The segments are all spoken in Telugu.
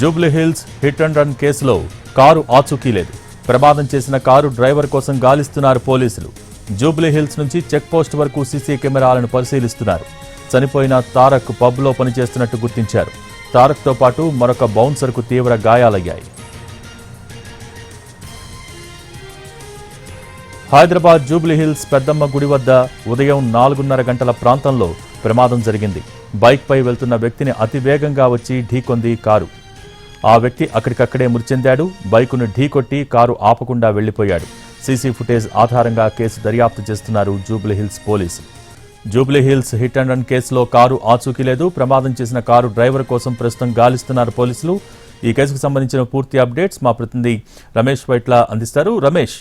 జూబ్లీహిల్స్ హిట్ అండ్ రన్ కేసులో కారు ఆచూకీ లేదు ప్రమాదం చేసిన కారు డ్రైవర్ కోసం గాలిస్తున్నారు పోలీసులు. జూబ్లీహిల్స్ నుంచి చెక్ పోస్ట్ వరకు సీసీ కెమెరాలను పరిశీలిస్తున్నారు. చనిపోయిన తారక్ పబ్లో పనిచేస్తున్నట్టు గుర్తించారు. తారక్తో పాటు మరొక బౌన్సర్కు తీవ్ర గాయాలయ్యాయి. హైదరాబాద్ జూబ్లీహిల్స్ పెద్దమ్మ గుడి వద్ద ఉదయం నాలుగున్నర గంటల ప్రాంతంలో ప్రమాదం జరిగింది. బైక్పై వెళ్తున్న వ్యక్తిని అతి వేగంగా వచ్చి ఢీకొంది కారు. ఆ వ్యక్తి అక్కడికక్కడే మృతి చెందాడు బైకును ఢీకొట్టి కారు ఆపకుండా వెళ్ళిపోయాడు సీసీ ఫుటేజ్ ఆధారంగా కేసు దర్యాప్తు చేస్తున్నారు జూబ్లీహిల్స్ పోలీసులు జూబ్లీహిల్స్ హిట్ అండ్ రన్ కేసులో కారు ఆచూకీ లేదు. ప్రమాదం చేసిన కారు డ్రైవర్ కోసం ప్రస్తుతం గాలిస్తున్నారు పోలీసులు. ఈ కేసుకు సంబంధించిన పూర్తి అప్డేట్స్ మా ప్రతినిధి రమేష్ వైట్ల అందిస్తారు. రమేష్.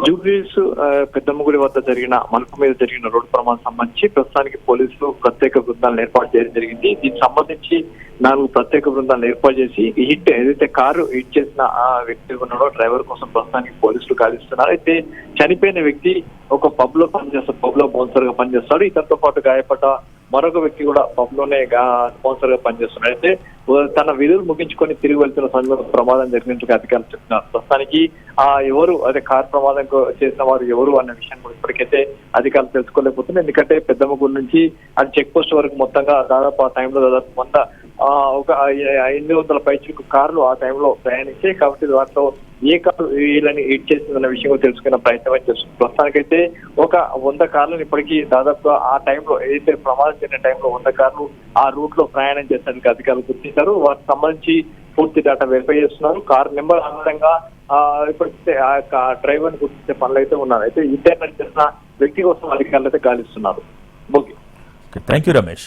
జూబ్లీస్ ఆ, పెద్దమ్మగుడి వద్ద జరిగిన మలుపు మీద జరిగిన రోడ్డు ప్రమాదం సంబంధించి ప్రస్తుతానికి పోలీసులు ప్రత్యేక బృందాలను ఏర్పాటు చేయడం జరిగింది. దీనికి సంబంధించి నాలుగు ప్రత్యేక బృందాలను ఏర్పాటు చేసి ఈ హిట్ ఏదైతే కారు హిట్ చేసిన ఆ వ్యక్తి ఉన్నాడో డ్రైవర్ కోసం ప్రస్తుతానికి పోలీసులు గాలిస్తున్నారు. అయితే చనిపోయిన వ్యక్తి ఒక పబ్లో పనిచేస్తాడు పబ్లో బౌన్సర్గా పనిచేస్తాడు. ఇతనితో పాటు గాయపడ్డ మరొక వ్యక్తి కూడా పబ్లోనే స్పాన్సర్గా పనిచేస్తున్నాడు. అయితే తన విధులు ముగించుకొని తిరిగి వెళ్తున్న సమయంలో ప్రమాదం జరిగినట్టుగా అధికారులు చెప్తున్నారు. ప్రస్తుతానికి ఆ ఎవరు అదే కార్ ప్రమాదం చేసిన వారు ఎవరు అన్న విషయం కూడా ఇప్పటికైతే అధికారులు తెలుసుకోలేకపోతున్నారు. ఎందుకంటే పెద్దమ్మగూరు నుంచి అది చెక్ పోస్ట్ వరకు మొత్తంగా దాదాపు ఆ టైంలో దాదాపు వంద ఆ, ఒక ఎనిమిది వందల పైచుకు కార్లు ఆ టైంలో ప్రయాణించాయి. కాబట్టి వాటిలో ఏ కారు వీళ్ళని హిట్ చేసిందన్న విషయం తెలుసుకున్న తెలుసుకునే ప్రయత్నం అయితే చేస్తుంది. ప్రస్తుతానికైతే ఒక వంద కార్లను ఇప్పటికీ దాదాపుగా ఆ టైంలో ఏదైతే ప్రమాదం జరిగిన టైంలో వంద కార్లు ఆ రూట్లో ప్రయాణం చేసేందుకు అధికారులు గుర్తించారు వాటికి సంబంధించి పూర్తి డేటా వెరిఫై చేస్తున్నారు. కార్ నెంబర్ ఆధారంగా ఆ, యొక్క డ్రైవర్ని గుర్తించే పనులు అయితే ఉన్నారు. అయితే ఇంటర్నెట్ చేసిన వ్యక్తి కోసం అధికారులు అయితే గాలిస్తున్నారు. Okay thank you Ramesh